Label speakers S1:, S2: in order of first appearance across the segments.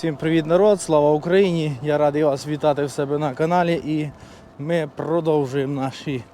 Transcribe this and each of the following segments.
S1: Всім привіт, народ! Слава Україні! Я радий вас вітати в себе на каналі і ми продовжуємо наші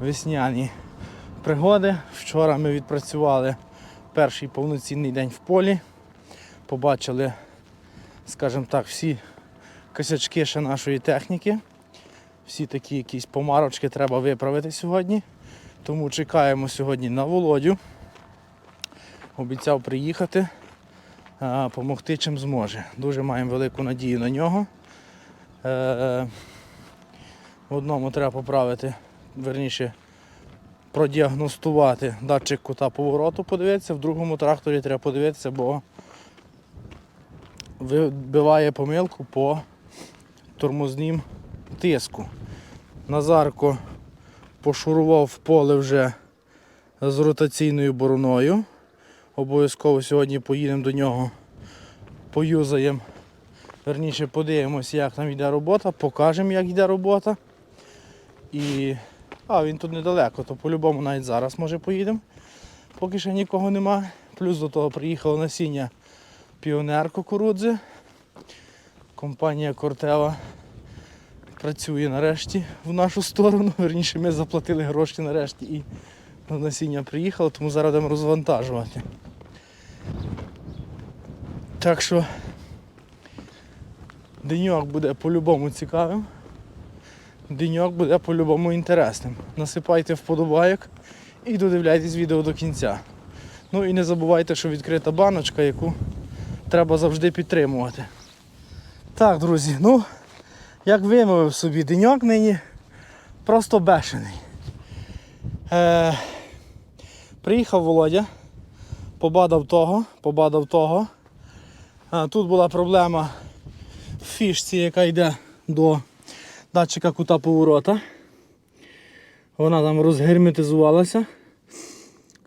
S1: весняні пригоди. Вчора ми відпрацювали перший повноцінний день в полі. Побачили, скажімо так, всі косячки ще нашої техніки. Всі такі якісь помарочки треба виправити сьогодні. Тому чекаємо сьогодні на Володю. Обіцяв приїхати а, помогти чим зможе. Дуже маємо велику надію на нього. Е, в одному треба поправити, верніше продіагностувати датчик кута повороту, подивитися, в другому тракторі треба подивитися, бо вибиває помилку по тормознім тиску. Назарко пошурував в поле вже з ротаційною бороною. Обов'язково сьогодні поїдемо до нього, поюзаємо. Верніше подивимося, як там йде робота, покажемо, як йде робота. І... А, він тут недалеко, то по-любому навіть зараз може поїдемо. Поки ще нікого нема. Плюс до того приїхало насіння піонер кукурудзи. Компанія Кортева працює нарешті в нашу сторону. Верніше ми заплатили гроші нарешті і насіння приїхало, тому зараз будемо розвантажувати. Так що деньок буде по-любому цікавим. Деньок буде по-любому інтересним. Насипайте вподобайок і додивляйтесь відео до кінця. Ну і не забувайте, що відкрита баночка, яку треба завжди підтримувати. Так, друзі, ну, як вимовив собі, деньок нині просто бешений. Е, приїхав Володя, побадав того, побадав того. Тут була проблема в фішці, яка йде до датчика кута поворота. Вона там розгерметизувалася.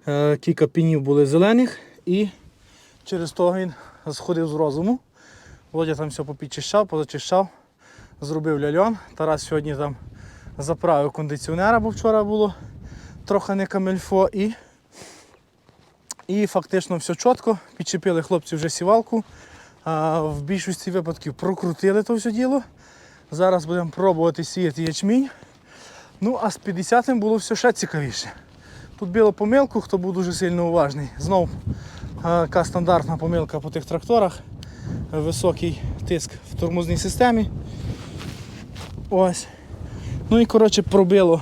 S1: Е, кілька пінів були зелених і через того він сходив з розуму. Володя там все попідчищав, позачищав, зробив ляльон. Тарас сьогодні там заправив кондиціонера, бо вчора було трохи не камельфо. І, і фактично все чітко. Підчепили хлопці вже сівалку. В більшості випадків прокрутили то все діло. Зараз будемо пробувати сіяти ячмінь. Ну, а з 50-м було все ще цікавіше. Тут було помилку, хто був дуже сильно уважний. Знов а, така стандартна помилка по тих тракторах. Високий тиск в тормозній системі. Ось. Ну і коротше пробило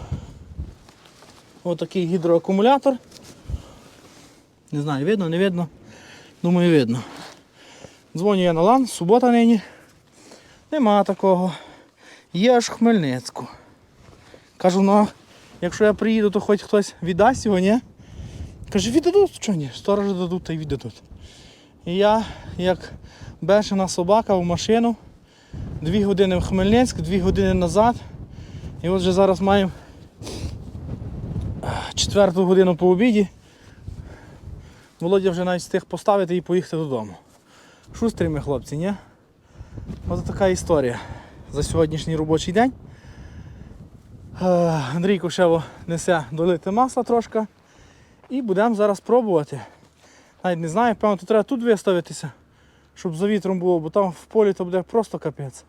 S1: отакий гідроакумулятор. Не знаю, видно, не видно. Думаю, видно. Дзвоню я на лан, субота нині. Нема такого. Є аж Хмельницьку. Кажу, ну, якщо я приїду, то хоч хтось віддасть його, ні? Каже, віддадуть, що ні, сторожі дадуть та й віддадуть. І я, як бешена собака в машину, дві години в Хмельницьк, дві години назад. І от вже зараз маємо четверту годину по обіді. Володя вже навіть встиг поставити і поїхати додому. Шустрі ми хлопці, ні? Ось така історія за сьогоднішній робочий день. Е, Андрій Кошево несе долити масла трошки. І будемо зараз пробувати. Навіть не знаю, певно, то треба тут виставитися, щоб за вітром було, бо там в полі то буде просто капець.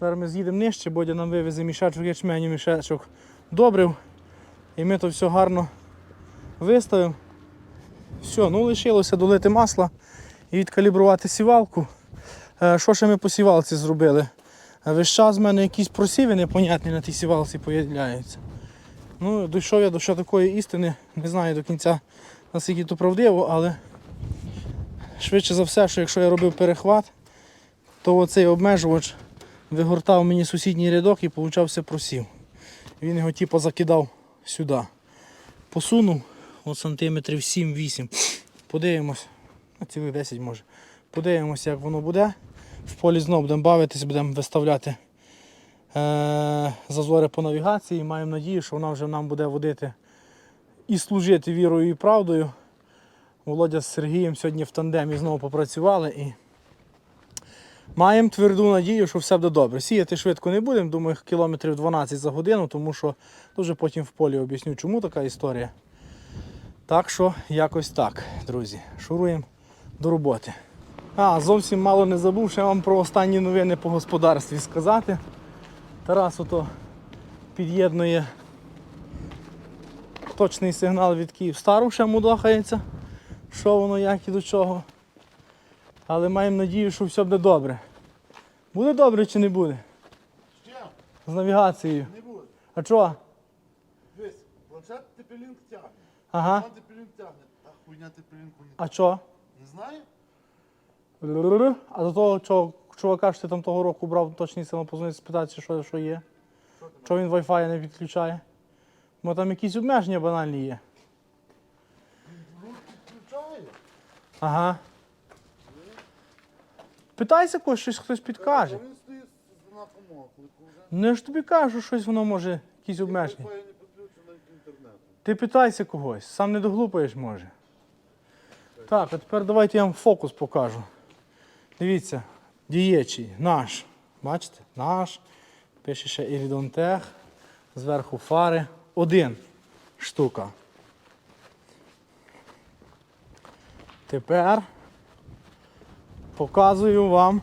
S1: Зараз ми з'їдемо нижче, Бодя нам вивезе мішечок ячменю, мішечок добрив. І ми то все гарно виставимо. Все, ну лишилося долити масла і відкалібрувати сівалку. Е, Що ще ми по сівалці зробили? Е, Весь час в мене якісь просіви непонятні на тій сівалці появляються. Ну, дійшов я до що такої істини, не знаю до кінця наскільки то правдиво, але швидше за все, що якщо я робив перехват, то оцей обмежувач вигортав мені сусідній рядок і получався просів. Він його типу закидав сюди. Посунув от сантиметрів 7-8. Подивимось, цілих 10 може. Подивимося, як воно буде. В полі знову будемо бавитись, будемо виставляти е- зазори по навігації. Маємо надію, що вона вже нам буде водити і служити вірою і правдою. Володя з Сергієм сьогодні в тандемі знову попрацювали і маємо тверду надію, що все буде добре. Сіяти швидко не будемо, думаю, кілометрів 12 за годину, тому що дуже потім в полі об'ясню, чому така історія. Так що якось так, друзі. Шуруємо до роботи. А, зовсім мало не забув, ще вам про останні новини по господарстві сказати. Тарас ото під'єднує точний сигнал від Київстару, ще мудохається, що воно, як і до чого. Але маємо надію, що все буде добре. Буде добре чи не буде?
S2: Ще
S1: З навігацією.
S2: не буде.
S1: А чого?
S2: Дивись, планшет тепелінк тягне.
S1: Ага.
S2: План тепелінк тягне. А хуйня тепелінку не
S1: А чого?
S2: Знає?
S1: А до того чого, чувака, що ти там того року брав точний сигнал, позвонити спитати, що, що є. Чого він Wi-Fi не підключає? Бо там якісь обмеження банальні є.
S2: Рук підключає.
S1: Ага. Питайся когось, щось хтось підкаже.
S2: Він стоїть з знаком оклику вже.
S1: Ну я ж тобі кажу, щось воно може, якісь обмеження.
S2: Wi-Fi не підключено навіть інтернету.
S1: Ти питайся когось, сам не доглупаєш може. Так, а тепер давайте я вам фокус покажу. Дивіться, дієчий, наш. Бачите? Наш. Пише ще Ірідонтех. Зверху фари. Один штука. Тепер показую вам.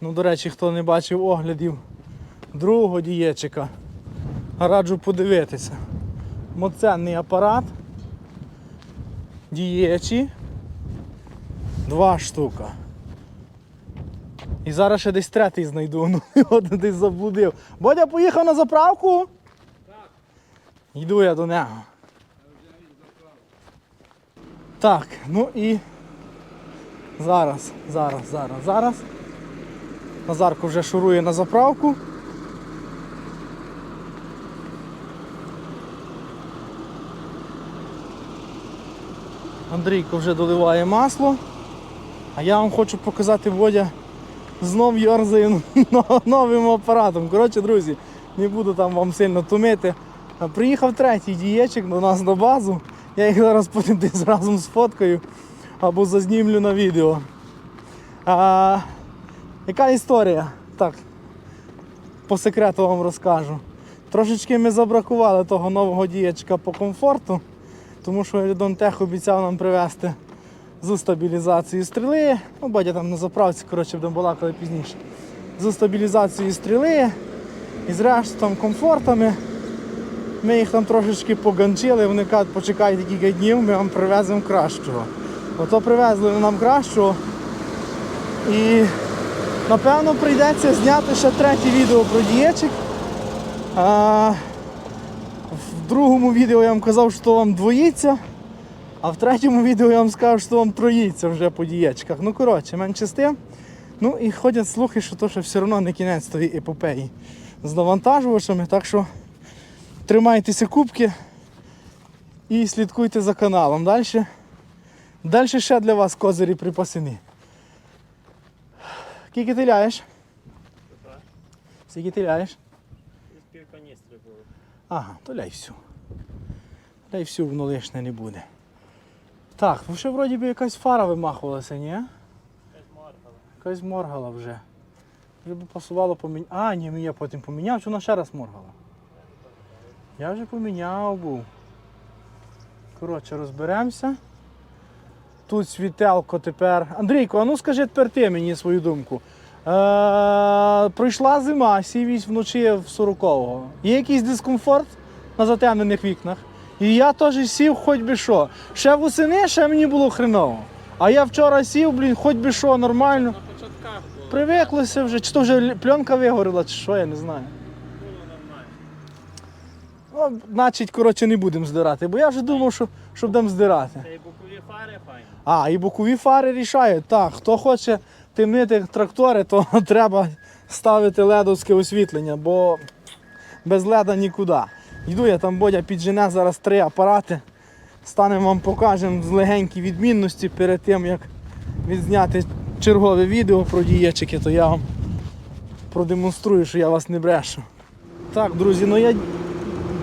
S1: Ну, до речі, хто не бачив оглядів другого дієчика, раджу подивитися. Моценний апарат. Дієчі. Два штука. І зараз ще десь третій знайду. Ну, його десь заблудив. Бодя поїхав на заправку? Так. Йду я до нього. Так, ну і зараз, зараз, зараз, зараз. Назарко вже шурує на заправку. Андрійко вже доливає масло. А я вам хочу показати Водя знов йорзає новим апаратом. Коротше, друзі, не буду там вам сильно тумити. Приїхав третій дієчик до нас на базу. Я їх зараз потім десь разом сфоткаю або зазнімлю на відео. А, яка історія? Так, по секрету вам розкажу. Трошечки ми забракували того нового діячка по комфорту, тому що Донтех обіцяв нам привезти з стабілізацією стріли. Ну, Бодя там на заправці, коротше, будемо балакали пізніше. З стабілізацією стріли і з рештом комфортами. Ми їх там трошечки поганчили, вони кажуть, почекайте кілька днів, ми вам привеземо кращого. Ото привезли нам кращого. І напевно прийдеться зняти ще третє відео про дієчик. В другому відео я вам казав, що вам двоїться, а в третьому відео я вам скажу, що вам троїться вже по дієчках. Ну, коротше, менше з тим. Ну і ходять слухи, що то ще все одно не кінець тої епопеї з навантажувачами. Так що тримайтеся кубки і слідкуйте за каналом. Далі, далі ще для вас козирі припасені. Скільки ти ляєш? Скільки ти ляєш?
S3: Десь пів каністри було.
S1: Ага, то ляй всю. Ляй всю, воно лишне не буде. Так, ну ще вроді би якась фара вимахувалася, ні?
S3: Якась моргала.
S1: Якась моргала вже. Вже би пасувало поміняти. А, ні, ну я потім поміняв, чи вона ще раз моргала. Я вже поміняв був. Коротше, розберемося. Тут світелко тепер. Андрійко, а ну скажи тепер ти мені свою думку. Е, пройшла зима, сівість вночі в 40-го. Є якийсь дискомфорт на затемнених вікнах. І я теж сів хоч би що. Ще восени, ще мені було хреново. А я вчора сів, блін, хоч би що, нормально.
S3: На початках було.
S1: Привиклося вже, чи то вже пленка вигоріла, чи що, я не знаю.
S3: Було нормально.
S1: Ну, значить, коротше, не будемо здирати, бо я вже думав, що, що будемо здирати.
S3: Та й бокові фари файні.
S1: А, і бокові фари рішають. Так, хто хоче темнити трактори, то треба ставити ледовське освітлення, бо без леда нікуди. Йду я там Бодя піджене зараз три апарати. Станемо вам покажемо з легенькі відмінності перед тим, як відзняти чергове відео про дієчики, то я вам продемонструю, що я вас не брешу. Так, друзі, ну я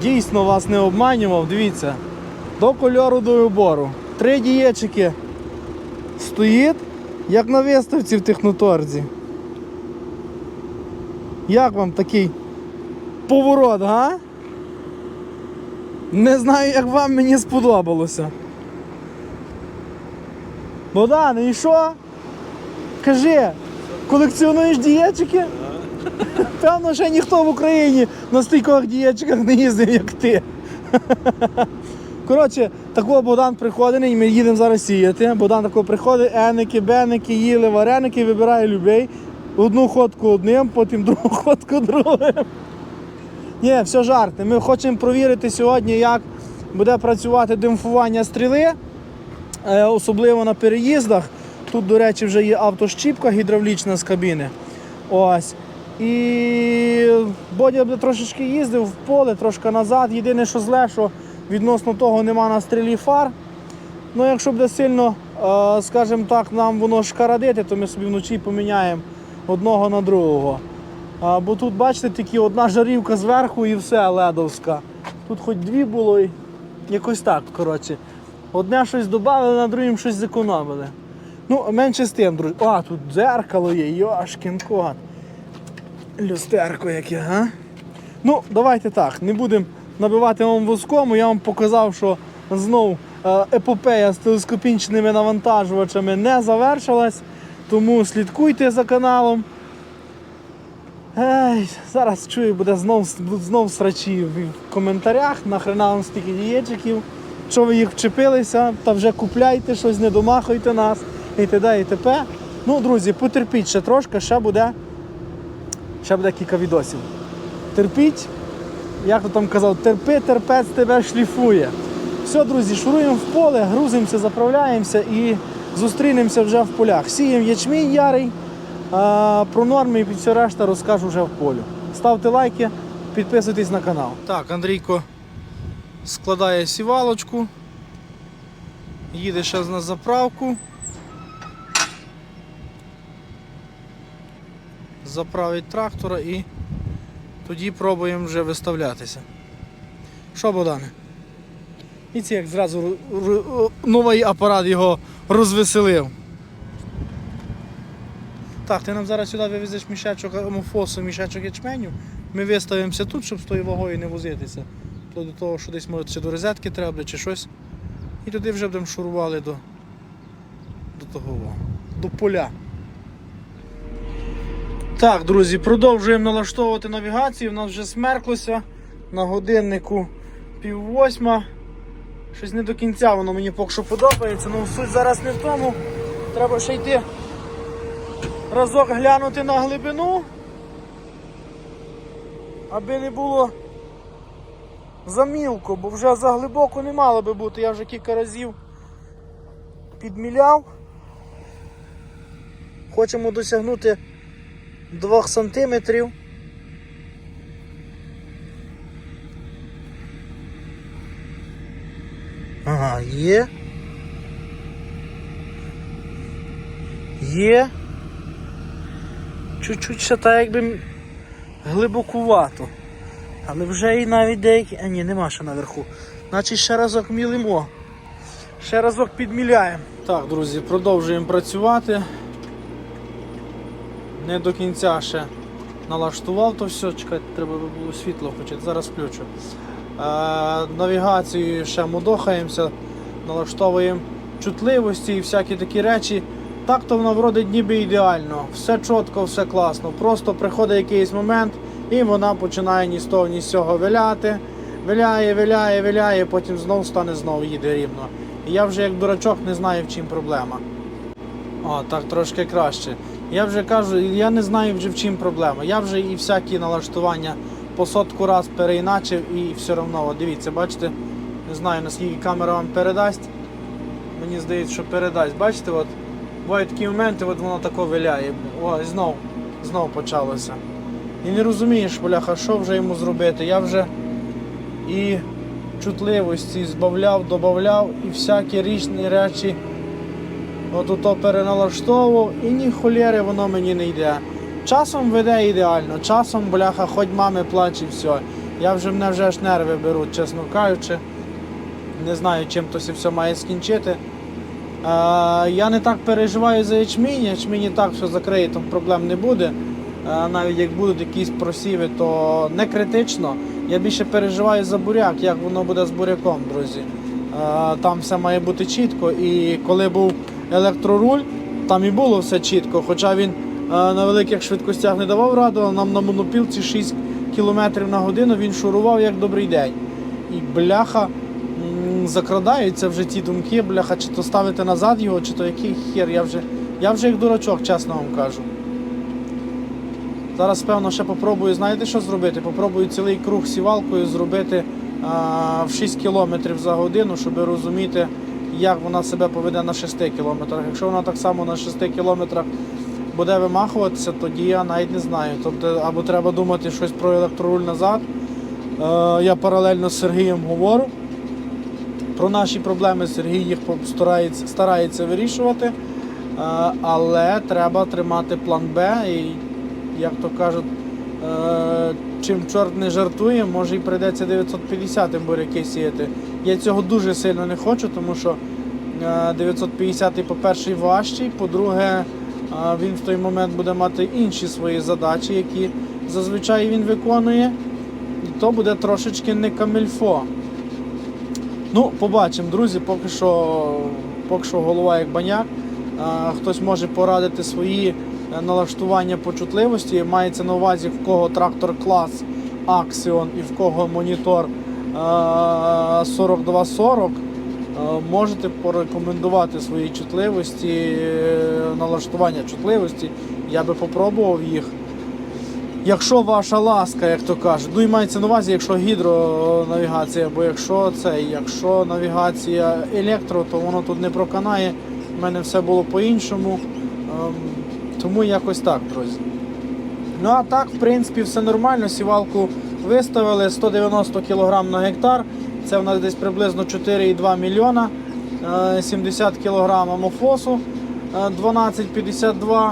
S1: дійсно вас не обманював. Дивіться, до кольору до обору. Три дієчики стоїть, як на виставці в техноторзі. Як вам такий поворот, га? Не знаю, як вам мені сподобалося. Богдане, і що? Кажи, колекціонуєш дієчики? Певно, ще ніхто в Україні на стійкових дієчиках не їздив, як ти. Коротше, такого Богдан приходить, і ми їдемо зараз сіяти. Богдан такого приходить, еники, беники, їли, вареники, вибирає людей. Одну ходку одним, потім другу ходку другим. Ні, все жарти. Ми хочемо провірити сьогодні, як буде працювати демпфування стріли, е, особливо на переїздах. Тут, до речі, вже є автощіпка гідравлічна з кабіни. Ось. І Бодя трошечки їздив в поле, трошки назад. Єдине, що зле, що відносно того нема на стрілі фар. Ну, якщо буде сильно, е, скажімо так, нам воно шкарадити, то ми собі вночі поміняємо одного на другого. Бо тут, бачите, тільки одна жарівка зверху і все ледовська. Тут хоч дві було і якось так, коротше. Одне щось додали, на другим щось зекономили. Ну, менше з тим, друзі. А, тут дзеркало є, йошкін кот. Люстерко яке, га? Ну, давайте так, не будемо набивати вам воском. Я вам показав, що знов е, епопея з телескопічними навантажувачами не завершилась. Тому слідкуйте за каналом. Ей, зараз чую, буде знов, знов срачі в коментарях, нахрена вам стільки дієчиків. Що ви їх вчепилися, та вже купляйте щось, не домахуйте нас і т.д. і т.п. Ну, друзі, потерпіть ще трошки, ще буде, ще буде кілька відосів. Терпіть, як то там казав, терпи, терпець тебе шліфує. Все, друзі, шуруємо в поле, грузимося, заправляємося і зустрінемося вже в полях. Сіємо ячмінь ярий. А, про норми і все решта розкажу вже в полю. Ставте лайки, підписуйтесь на канал. Так, Андрійко складає сівалочку, їде ще на заправку. Заправить трактора і тоді пробуємо вже виставлятися. Що, Богдане? І це як зразу новий апарат його розвеселив. Так, ти нам зараз сюди вивезеш мішечок амофосу, мішечок ячменю. Ми виставимося тут, щоб з тою вагою не возитися. То до того, що десь може до розетки треба, чи щось. І туди вже будемо шурували до, до того, до поля. Так, друзі, продовжуємо налаштовувати навігацію. У нас вже смерклося на годиннику пів восьма. Щось не до кінця воно мені поки що подобається. Ну суть зараз не в тому. Треба ще йти разок глянути на глибину, аби не було замілко, бо вже заглибоко не мало би бути. Я вже кілька разів підміляв. Хочемо досягнути 2 сантиметрів. Ага, є. Є. Чуть-чуть ще так якби глибокувато. Але вже і навіть деякі. А ні, нема ще наверху. Значить ще разок мілимо. Ще разок підміляємо. Так, друзі, продовжуємо працювати. Не до кінця ще налаштував то все. Чекайте, треба було світло включити. Зараз включу. Е, навігацією ще мудохаємося, налаштовуємо чутливості і всякі такі речі. Так то воно вродить ніби ідеально, все чітко, все класно. Просто приходить якийсь момент і вона починає ні з того, ні з цього виляти. Виляє, виляє, виляє, потім знов стане знов їде рівно. І я вже як дурачок не знаю в чим проблема. О, так трошки краще. Я вже кажу, я не знаю вже в чим проблема. Я вже і всякі налаштування по сотку раз переіначив і все одно, дивіться, бачите, не знаю наскільки камера вам передасть. Мені здається, що передасть. Бачите, от бувають такі моменти, от воно тако виляє. О, і знов, знов почалося. І не розумієш, бляха, що вже йому зробити. Я вже і чутливості збавляв, додавав і всякі річні речі от переналаштовував і ні холєри воно мені не йде. Часом веде ідеально, часом, бляха, хоч мами плач і все. Я вже мене вже аж нерви беруть, чесно кажучи. Не знаю, чим то все має скінчити. Е, я не так переживаю за ячмінь, ячмінь і так все закриє, там проблем не буде. Е, навіть як будуть якісь просіви, то не критично. Я більше переживаю за буряк, як воно буде з буряком, друзі. Е, Там все має бути чітко. І коли був електроруль, там і було все чітко. Хоча він е, на великих швидкостях не давав раду, але нам на монопілці 6 км на годину він шурував як добрий день. І бляха закрадаються вже ті думки, бляха, чи то ставити назад його, чи то який хер. Я вже, я вже як дурачок, чесно вам кажу. Зараз, певно, ще попробую, знаєте, що зробити? Попробую цілий круг сівалкою зробити а, в 6 км за годину, щоб розуміти, як вона себе поведе на 6 км. Якщо вона так само на 6 км буде вимахуватися, тоді я навіть не знаю. Тобто, або треба думати щось про електроруль назад. Е, я паралельно з Сергієм говорю. Про наші проблеми Сергій їх старається, старається вирішувати. Е, але треба тримати план Б і, як то кажуть, чим чорт не жартує, може і прийдеться 950 буряки сіяти. Я цього дуже сильно не хочу, тому що е, 950 по-перше, важчий, по-друге, е, він в той момент буде мати інші свої задачі, які зазвичай він виконує. І то буде трошечки не камельфо. Ну, побачимо, друзі, поки що, поки що голова як баняк. Хтось може порадити свої е, налаштування по чутливості. Мається на увазі, в кого трактор клас Axion і в кого монітор е, 4240. Е, Можете порекомендувати свої чутливості, е, налаштування чутливості. Я би попробував їх. Якщо ваша ласка, як то кажуть, ну і мається на увазі, якщо гідронавігація, бо якщо це, якщо навігація електро, то воно тут не проканає. У мене все було по-іншому. Тому якось так, друзі. Ну а так, в принципі, все нормально. Сівалку виставили 190 кг на гектар. Це в нас десь приблизно 4,2 мільйона. Е, 70 кг амофосу е, 12,52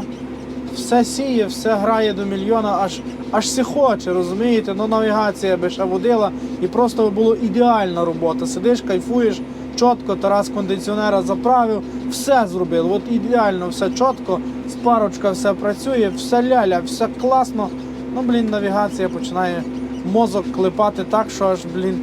S1: все сіє, все грає до мільйона, аж аж се хоче, розумієте? Ну навігація би ще водила і просто було ідеальна робота. Сидиш, кайфуєш, чітко, Тарас кондиціонера заправив, все зробив. От ідеально, все чітко, спарочка все працює, все ляля, все класно. Ну, блін, навігація починає мозок клепати так, що аж, блін,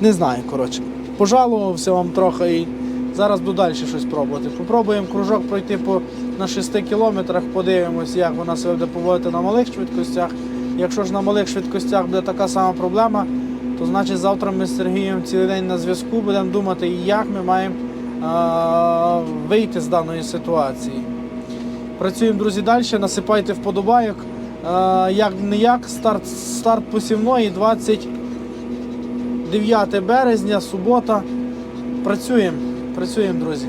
S1: не знаю, коротше. Пожалувався вам трохи і зараз буду далі щось пробувати. Попробуємо кружок пройти по, на 6 кілометрах, подивимось, як вона себе буде поводити на малих швидкостях. Якщо ж на малих швидкостях буде така сама проблема, то значить завтра ми з Сергієм цілий день на зв'язку будемо думати, як ми маємо вийти з даної ситуації. Працюємо, друзі, далі, насипайте вподобайок. А, як не як, старт, старт посівної 29 березня, субота. Працюємо, працюємо, друзі.